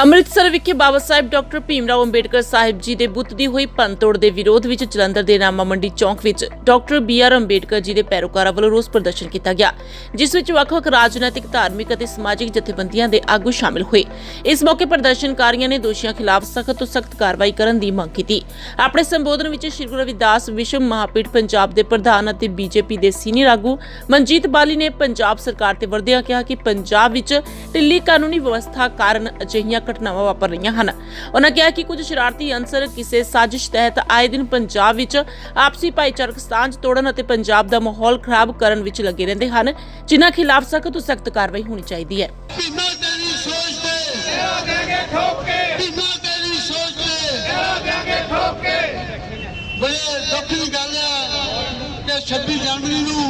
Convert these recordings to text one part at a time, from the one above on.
ਅੰਮ੍ਰਿਤਸਰ ਵਿਖੇ ਬਾਬਾ ਸਾਹਿਬ ਡਾਕਟਰ ਭੀਮਰਾਓ ਅੰਬੇਡਕਰ ਸਾਹਿਬ ਜੀ ਦੇ ਬੁੱਤ ਦੀ ਹੋਈ ਭੰਨਤੋੜ ਦੇ ਵਿਰੋਧ ਵਿੱਚ ਜਲੰਧਰ ਦੇ ਰਾਮਾ ਮੰਡੀ ਚੌਂਕ ਵਿੱਚ doctor B R Ambedkar ji ਦੇ ਪੈਰੋਕਾਰਾਂ ਵੱਲੋਂ ਰੋਸ ਪ੍ਰਦਰਸ਼ਨ ਕੀਤਾ ਗਿਆ, ਜਿਸ ਵਿੱਚ ਵੱਖ-ਵੱਖ ਰਾਜਨੀਤਿਕ, ਧਾਰਮਿਕ ਅਤੇ ਸਮਾਜਿਕ ਜਥੇਬੰਦੀਆਂ ਦੇ ਆਗੂ ਸ਼ਾਮਿਲ ਹੋਏ। ਇਸ ਮੌਕੇ ਪ੍ਰਦਰਸ਼ਨਕਾਰੀਆਂ ਨੇ ਦੋਸ਼ੀਆਂ ਖਿਲਾਫ ਸਖਤ ਤੋਂ ਸਖਤ ਕਾਰਵਾਈ ਕਰਨ ਦੀ ਮੰਗ ਕੀਤੀ। ਆਪਣੇ ਸੰਬੋਧਨ ਵਿੱਚ ਸ਼੍ਰੀ ਗੁਰੂ ਰਵਿਦਾਸ ਵਿਸ਼ਵ ਮਹਾਪੀਠ ਪੰਜਾਬ ਦੇ ਪ੍ਰਧਾਨ ਅਤੇ ਬੀਜੇਪੀ ਦੇ ਸੀਨੀਅਰ ਆਗੂ ਮਨਜੀਤ ਬਾਲੀ ਨੇ ਪੰਜਾਬ ਸਰਕਾਰ ਤੇ ਵਰਦਿਆਂ ਕਿਹਾ ਕਿ ਪੰਜਾਬ ਵਿੱਚ ਢਿੱਲੀ ਕਾਨੂੰਨੀ ਵਿਵਸਥਾ ਕਾਰਨ ਅਜਿਹੀਆਂ ਘਟਨਾਵਾਂ ਵਾਪਰ ਰਹੀਆਂ ਹਨ। ਉਹਨਾਂ ਕਿਹਾ ਕਿ ਕੁਝ ਸ਼ਰਾਰਤੀ ਅੰਸਰ ਕਿਸੇ ਸਾਜ਼ਿਸ਼ ਤਹਿਤ ਆਏ ਦਿਨ ਪੰਜਾਬ ਵਿੱਚ ਆਪਸੀ ਭਾਈਚਾਰਕ ਸਾਂਝ ਤੋੜਨ ਅਤੇ ਪੰਜਾਬ ਦਾ ਮਾਹੌਲ ਖਰਾਬ ਕਰਨ ਵਿੱਚ ਲੱਗੇ ਰਹਿੰਦੇ ਹਨ, ਜਿਨ੍ਹਾਂ ਖਿਲਾਫ ਸਖਤ ਤੋਂ ਸਖਤ ਕਾਰਵਾਈ ਹੋਣੀ ਚਾਹੀਦੀ ਹੈ। ਬੜੇ ਦੁੱਖ ਗੱਲ ਹੈ ਕਿ 26 ਜਨਵਰੀ ਨੂੰ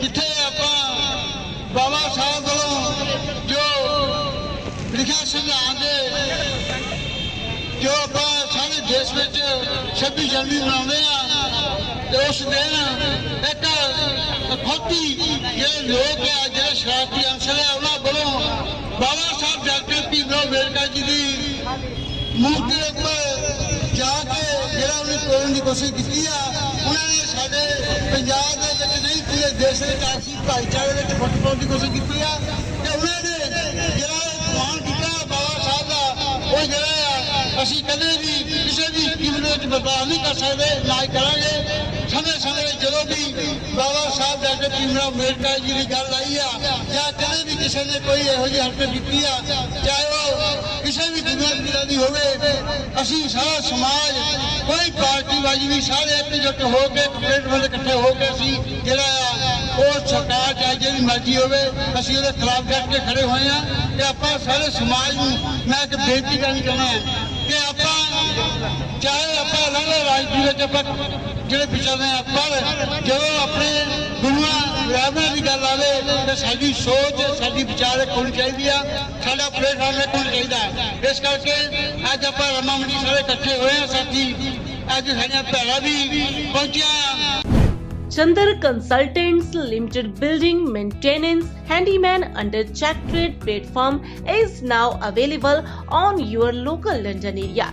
ਜਿੱਥੇ ਆਪਾਂ ਬਾਬਾ ਸਾਹਿਬ ਵੱਲੋਂ ਜੋ ਲਿਖਿਆ ਸੰਵਿਧਾਨ ਦੇ ਜੋ ਆਪਾਂ ਸਾਰੇ ਦੇਸ਼ ਵਿੱਚ 26 ਜਨਵਰੀ ਮਨਾਉਂਦੇ ਆ, ਤੇ ਉਸ ਦਿਨ ਇੱਕ ਖੋਤੀ ਜਿਹੜੇ ਲੋਕ ਆ, ਜਿਹੜੇ ਸ਼ਰਾਰਤੀ ਅੰਸਰ ਆ, ਉਹਨਾਂ ਵੱਲੋਂ ਬਾਬਾ ਸਾਹਿਬ ਡਾਕਟਰ ਭੀਮਰਾਓ ਅੰਬੇਡਕਰ ਜੀ ਦੀ ਮੂਰਤੀ ਦੇ ਉੱਪਰ ਜਾ ਕੇ ਜਿਹੜਾ ਉਹਨੇ ਤੋੜਨ ਦੀ ਕੋਸ਼ਿਸ਼ ਕੀਤੀ ਆ, ਉਹਨਾਂ ਨੇ ਸਾਡੇ ਪੰਜਾਬ ਦੇ ਵਿੱਚ ਨਹੀਂ, ਪੂਰੇ ਦੇਸ਼ ਦੇ ਵਿੱਚ ਭਾਈਚਾਰੇ ਵਿੱਚ ਫੁੱਟ ਪਾਉਣ ਦੀ ਕੋਸ਼ਿਸ਼ ਕੀਤੀ ਆ ਤੇ ਉਹਨਾਂ ਨੇ ਜਿਹੜਾ ਮਾਨ ਕੀਤਾ ਬਾਬਾ ਸਾਹਿਬ ਦਾ ਉਹ ਜਿਹੜਾ ਆ ਅਸੀਂ ਕਦੇ ਵੀ ਕਿਸੇ ਵੀ ਕੀਮਤ ਵਿੱਚ ਬਰਬਾਦ ਨਹੀਂ ਕਰ ਸਕਦੇ, ਨਾ ਕਰਾਂਗੇ। ਸਮੇਂ ਸਮੇਂ ਜਦੋਂ ਵੀ ਬਾਬਾ ਸਾਹਿਬ ਡਾਕਟਰ ਭੀਮਰਾਓ ਅੰਬੇਡਕਰ ਜੀ ਦੀ ਗੱਲ ਆਈ ਆ, ਜਾਂ ਕਦੇ ਵੀ ਕਿਸੇ ਨੇ ਕੋਈ ਇਹੋ ਜਿਹੀ ਹਰਕਤ ਕੀਤੀ ਆ, ਚਾਹੇ ਉਹ ਕਿਸੇ ਵੀ ਦੁਨੀਆ ਦੀ ਹੋਵੇ, ਅਸੀਂ ਸਾਰਾ ਸਮਾਜ, ਕੋਈ ਪਾਰਟੀ ਬਾਜੀ ਨਹੀਂ ਸਾਰੇ ਇਕਜੁੱਟ ਹੋ ਕੇ ਪਲੇਟ ਵੱਲ ਇਕੱਠੇ ਹੋ ਕੇ ਅਸੀਂ ਜਿਹੜਾ ਆ, ਉਹ ਸਰਕਾਰ ਚਾਹੇ ਜਿਹੜੀ ਮਰਜ਼ੀ ਹੋਵੇ, ਅਸੀਂ ਉਹਦੇ ਖਿਲਾਫ ਡਟ ਕੇ ਖੜੇ ਹੋਏ ਆ ਤੇ ਆਪਾਂ ਸਾਰੇ ਸਮਾਜ ਨੂੰ ਮੈਂ ਇੱਕ ਬੇਨਤੀ ਕਰਨੀ ਚਾਹੁੰਦਾ ਚਾਹੇ ਆਪਾਂ ਅਲੱਗ ਰਾਜਨੀਤੀ ਵਿੱਚ ਆਪਾਂ ਜਿਹੜੇ ਵਿਚਰਦੇ ਆ ਪਰ ਜਦੋਂ ਆਪਣੇ ਗੁਰੂਆਂ ਰਹਿਬਰਾਂ ਦੀ ਗੱਲ ਆਵੇ ਤੇ ਸਾਡੀ ਸੋਚ, ਸਾਡੀ ਵਿਚਾਰ ਹੋਣੀ ਚਾਹੀਦੀ ਆ, ਸਾਡਾ ਪਲੇਟਫਾਰਮ ਹੋਣਾ ਚਾਹੀਦਾ ਇਸ ਕਰਕੇ ਅੱਜ ਆਪਾਂ ਰਮਾ ਮੰਡੀ ਸਾਰੇ ਇਕੱਠੇ ਹੋਏ ਆ ਸਾਥੀ। ਅੱਜ ਸਾਡੀਆਂ ਭੈਣਾਂ ਵੀ ਪਹੁੰਚੀਆਂ Chandar Consultants Limited Building Maintenance Handyman under Check Trade platform is now available on your local London area.